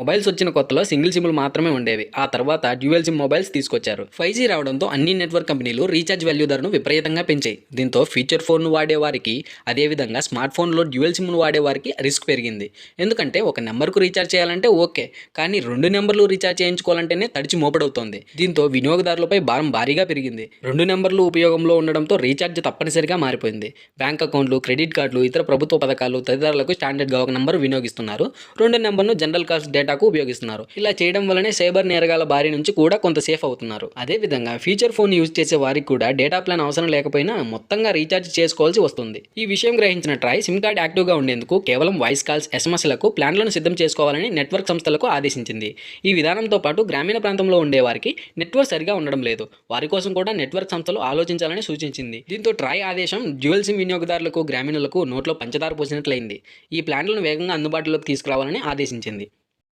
Mobiles వచ్చిన కొత్తలో single సిమ్లు మాత్రమే ఉండేవి. ఆ తర్వాత డ్యూయల్ సిమ్ మొబైల్స్ తీసుకొచ్చారు. ఫైవ్ జీ రావడంతో అన్ని నెట్వర్క్ కంపెనీలు రీఛార్జ్ వాల్యూ ధరను విపరీతంగా పెంచాయి. దీంతో ఫీచర్ ఫోన్ను వాడే వారికి అదేవిధంగా స్మార్ట్ ఫోన్లో డ్యూయల్ సిమ్ను వాడే వారికి రిస్క్ పెరిగింది. ఎందుకంటే ఒక నెంబర్కు రీఛార్జ్ చేయాలంటే ఓకే కానీ రెండు నెంబర్లు రీఛార్జ్ చేయించుకోవాలంటేనే తడిచి మోపడవుతోంది. దీంతో వినియోగదారులపై భారం భారీగా పెరిగింది. రెండు నెంబర్లు ఉపయోగంలో ఉండడంతో రీఛార్జ్ తప్పనిసరిగా మారిపోయింది. బ్యాంక్ అకౌంట్లు క్రెడిట్ కార్డులు ఇతర ప్రభుత్వ పథకాలు తదితరులకు స్టాండర్డ్గా ఒక నెంబర్ వినియోగిస్తున్నారు. రెండు నెంబర్ను జనరల్ కాల్స్ డేటాకు ఉపయోగిస్తున్నారు. ఇలా చేయడం వల్లనే సైబర్ నేరగాల బారి నుంచి కూడా కొంత సేఫ్ అవుతున్నారు. అదేవిధంగా ఫీచర్ ఫోన్ యూజ్ చేసే వారికి కూడా డేటా ప్లాన్ అవసరం లేకపోయినా మొత్తంగా రీఛార్జ్ చేసుకోవాల్సి వస్తుంది. ఈ విషయం గ్రహించిన ట్రాయ్ సిమ్ కార్డ్ యాక్టివ్గా ఉండేందుకు కేవలం వాయిస్ కాల్స్ ఎస్ఎంఎస్లకు ప్లాన్లను సిద్ధం చేసుకోవాలని నెట్వర్క్ సంస్థలకు ఆదేశించింది. ఈ విధానంతో పాటు గ్రామీణ ప్రాంతంలో ఉండే వారికి నెట్వర్క్ సరిగా ఉండడం లేదు. వారి కోసం కూడా నెట్వర్క్ సంస్థలు ఆలోచించాలని సూచించింది. దీంతో ట్రాయ్ ఆదేశం డ్యూయల్ సిమ్ వినియోగదారులకు గ్రామీణులకు నోట్లో పంచదార పోసినట్లయింది. ఈ ప్లాన్లను వేగంగా అందుబాటులోకి తీసుకురావాలని ఆదేశించింది.